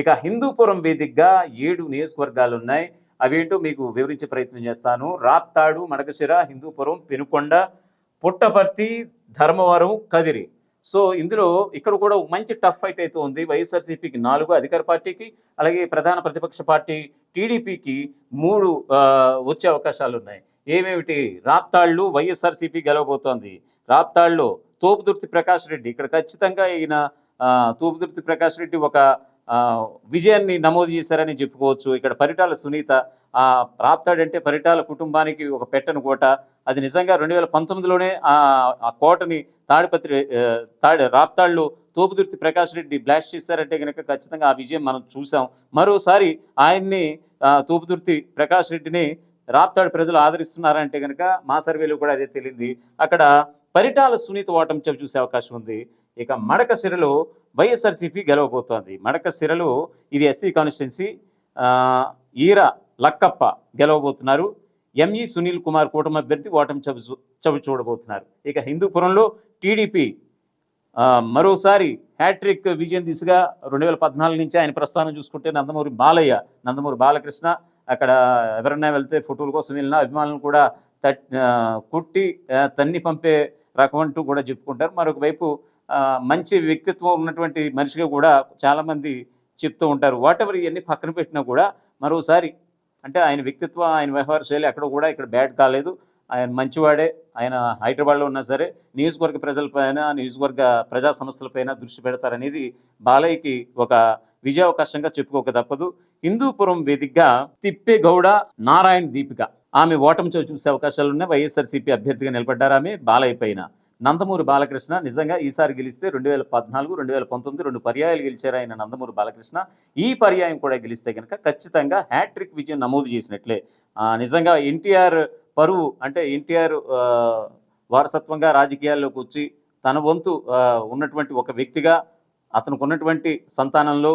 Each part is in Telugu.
ఇక హిందూపురం వేదికగా ఏడు నియోజకవర్గాలు ఉన్నాయి అవేంటో మీకు వివరించే ప్రయత్నం చేస్తాను. రాప్తాడు మడకశిర హిందూపురం పెనుకొండ పుట్టపర్తి ధర్మవరం కదిరి. సో ఇందులో ఇక్కడ కూడా మంచి టఫ్ ఫైట్ అయితే ఉంది. వైఎస్ఆర్సీపీకి నాలుగు అధికార పార్టీకి అలాగే ప్రధాన ప్రతిపక్ష పార్టీ టీడీపీకి మూడు వచ్చే అవకాశాలు ఉన్నాయి ఏమేమిటి? రాప్తాళ్ళు వైఎస్ఆర్సీపీ గెలవబోతోంది. రాప్తాళ్ళు తోపుదుర్తి ప్రకాష్ రెడ్డి ఇక్కడ ఖచ్చితంగా ఈయన తూపుదుర్తి ప్రకాష్ రెడ్డి ఒక విజయాన్ని నమోదు చేశారని చెప్పుకోవచ్చు. ఇక్కడ పరిటాల సునీత ఆ రాప్తాడంటే పరిటాల కుటుంబానికి ఒక పెట్టను కోట. అది నిజంగా రెండు వేల పంతొమ్మిదిలోనే ఆ కోటని తాడిపత్రి తాడి రాప్తాళ్ళు తోపుదుర్తి ప్రకాష్ రెడ్డి బ్లాస్ట్ చేశారంటే కనుక ఖచ్చితంగా ఆ విజయం మనం చూసాం. మరోసారి ఆయన్ని తోపుదుర్తి ప్రకాష్ రెడ్డిని రాప్తాడు ప్రజలు ఆదరిస్తున్నారంటే కనుక మా సర్వేలో కూడా అదే తెలియంది అక్కడ పరిటాల సునీత ఓటమి చవి చూసే అవకాశం ఉంది. ఇక మడక సిరలో వైఎస్ఆర్సీపీ గెలవబోతోంది. మడక సిరలో ఇది ఎస్సీ కాన్స్టిట్యున్సీ ఈర లక్కప్ప గెలవబోతున్నారు. ఎంఈ సునీల్ కుమార్ కూటమి అభ్యర్థి ఓటమి చవి చవి చూడబోతున్నారు. ఇక హిందూపురంలో టీడీపీ మరోసారి హ్యాట్రిక్ విజయం దిశగా రెండు వేల పద్నాలుగు నుంచి ఆయన ప్రస్థానం చూసుకుంటే నందమూరి బాలయ్య నందమూరి బాలకృష్ణ అక్కడ ఎవరైనా వెళ్తే ఫోటోల కోసం వెళ్ళినా అభిమానులను కూడా తట్ కుట్టి తన్ని పంపే రకం అంటూ కూడా చెప్పుకుంటారు. మరొక వైపు మంచి వ్యక్తిత్వం ఉన్నటువంటి మనిషిగా కూడా చాలామంది చెప్తూ ఉంటారు. వాట్ ఎవర్ ఇవన్నీ పక్కన పెట్టినా కూడా మరోసారి అంటే ఆయన వ్యక్తిత్వం ఆయన వ్యవహార శైలి ఎక్కడ కూడా ఇక్కడ బ్యాడ్ కాలేదు. ఆయన మంచివాడే ఆయన హైదరాబాద్లో ఉన్నా సరే నియోజకవర్గ ప్రజలపైన నియోజకవర్గ ప్రజా సమస్యలపైన దృష్టి పెడతారనేది బాలయ్యకి ఒక విజయావకాశంగా చెప్పుకోక తప్పదు. హిందూపురం వేదికగా తిప్పే గౌడ నారాయణ దీపిక. ఆమె ఓటమి చూసే అవకాశాలు ఉన్నాయి వైఎస్ఆర్సీపీ అభ్యర్థిగా నిలబడ్డారు ఆమె బాలయ్య పైన. నందమూరి బాలకృష్ణ నిజంగా ఈసారి గెలిస్తే రెండు వేల పద్నాలుగు రెండు వేల పంతొమ్మిది రెండు పర్యాయాలు గెలిచారు ఆయన నందమూరి బాలకృష్ణ. ఈ పర్యాయం కూడా గెలిస్తే కనుక ఖచ్చితంగా హ్యాట్రిక్ విజయం నమోదు చేసినట్లే. నిజంగా ఎన్టీఆర్ పరువు అంటే ఎన్టీఆర్ వారసత్వంగా రాజకీయాల్లోకి వచ్చి తన వంతు ఉన్నటువంటి ఒక వ్యక్తిగా అతనికి ఉన్నటువంటి సంతానంలో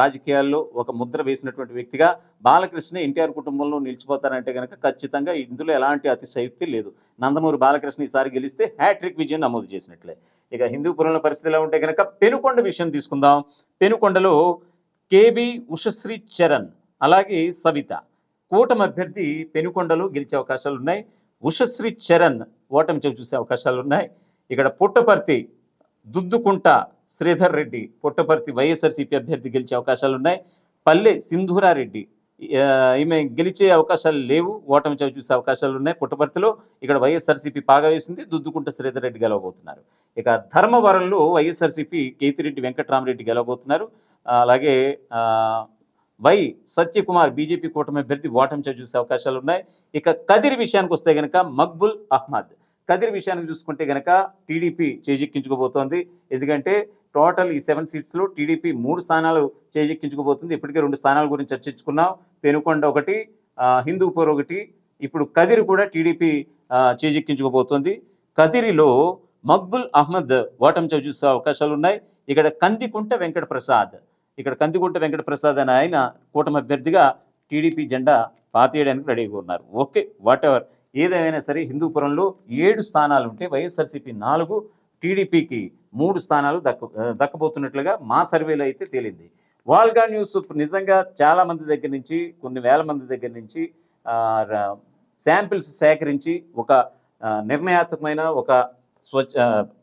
రాజకీయాల్లో ఒక ముద్ర వేసినటువంటి వ్యక్తిగా బాలకృష్ణ ఎన్టీఆర్ కుటుంబంలో నిలిచిపోతారంటే కనుక ఖచ్చితంగా ఇందులో ఎలాంటి అతిశయోక్తి లేదు. నందమూరి బాలకృష్ణ ఈసారి గెలిస్తే హ్యాట్రిక్ విజయం నమోదు చేసినట్లే. ఇక హిందూపురంలో పరిస్థితి ఎలా ఉంటే కనుక పెనుకొండ విషయం తీసుకుందాం. పెనుకొండలో కేబి ఉషశ్రీ చరణ్ అలాగే సవిత కూటమి అభ్యర్థి పెనుకొండలో గెలిచే అవకాశాలు ఉన్నాయి. ఉషశ్రీ చరణ్ ఓటమి చవి చూసే అవకాశాలు ఉన్నాయి. ఇక్కడ పుట్టపర్తి దుద్దుకుంట శ్రీధర్ రెడ్డి పుట్టపర్తి వైఎస్ఆర్సీపీ అభ్యర్థి గెలిచే అవకాశాలు ఉన్నాయి. పల్లె సింధూరారెడ్డి ఈమె గెలిచే అవకాశాలు లేవు ఓటమి చవి చూసే అవకాశాలు ఉన్నాయి పుట్టపర్తిలో. ఇక్కడ వైఎస్ఆర్సీపీ పాగా వేసింది దుద్దుకుంట శ్రీధర్ రెడ్డి గెలవబోతున్నారు. ఇక ధర్మవరంలో వైఎస్ఆర్సీపీ కేతిరెడ్డి వెంకట్రామరెడ్డి గెలవబోతున్నారు. అలాగే వై సత్యకుమార్ బీజేపీ కూటమి అభ్యర్థి ఓటమి చవి చూసే అవకాశాలు ఉన్నాయి. ఇక కదిరి విషయానికి వస్తే కనుక మక్బుల్ అహ్మద్ కదిరి విషయానికి చూసుకుంటే కనుక టీడీపీ చేజిక్కించుకోబోతోంది ఎందుకంటే టోటల్ ఈ సెవెన్ సీట్స్లో టీడీపీ మూడు స్థానాలు చేజిక్కించుకోబోతుంది ఇప్పటికే రెండు స్థానాల గురించి చర్చించుకున్నాం. పెనుకొండ ఒకటి హిందూపూర్ ఒకటి. ఇప్పుడు కదిరి కూడా టీడీపీ చేజిక్కించుకోబోతోంది కదిరిలో మక్బుల్ అహ్మద్ ఓటమి చవి చూసే అవకాశాలు ఉన్నాయి ఇక్కడ కందికుంట వెంకట ప్రసాద్ ఇక్కడ కందికుంట వెంకట ప్రసాద్ అనే ఆయన కూటమి అభ్యర్థిగా టీడీపీ జెండా పాతేయడానికి రెడీగా ఉన్నారు. ఓకే వాట్ ఎవర్ ఏదేమైనా సరే హిందూపురంలో ఏడు స్థానాలు ఉంటే వైఎస్ఆర్సీపీ నాలుగు టీడీపీకి మూడు స్థానాలు దక్క దక్కబోతున్నట్లుగా మా సర్వేలో అయితే తేలింది. వాల్గా న్యూస్ నిజంగా చాలా మంది దగ్గర నుంచి కొన్ని వేల మంది దగ్గర నుంచి శాంపిల్స్ సేకరించి ఒక నిర్ణయాత్మకమైన ఒక స్వచ్ఛ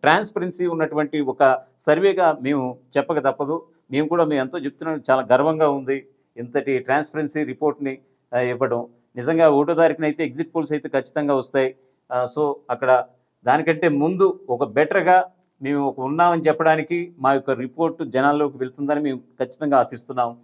ట్రాన్స్పరెన్సీ ఉన్నటువంటి ఒక సర్వేగా మేము చెప్పక తప్పదు. మేము కూడా మేము ఎంతో చెప్తున్నాం చాలా గర్వంగా ఉంది. ఇంతటి ట్రాన్స్పరెన్సీ రిపోర్ట్ని ఇవ్వడం. నిజంగా ఒకటో తారీఖున అయితే ఎగ్జిట్ పోల్స్ అయితే ఖచ్చితంగా వస్తాయి. సో అక్కడ దానికంటే ముందు ఒక బెటర్గా మేము ఒక ఉన్నామని చెప్పడానికి మా యొక్క రిపోర్టు జనాల్లోకి వెళ్తుందని మేము ఖచ్చితంగా ఆశిస్తున్నాం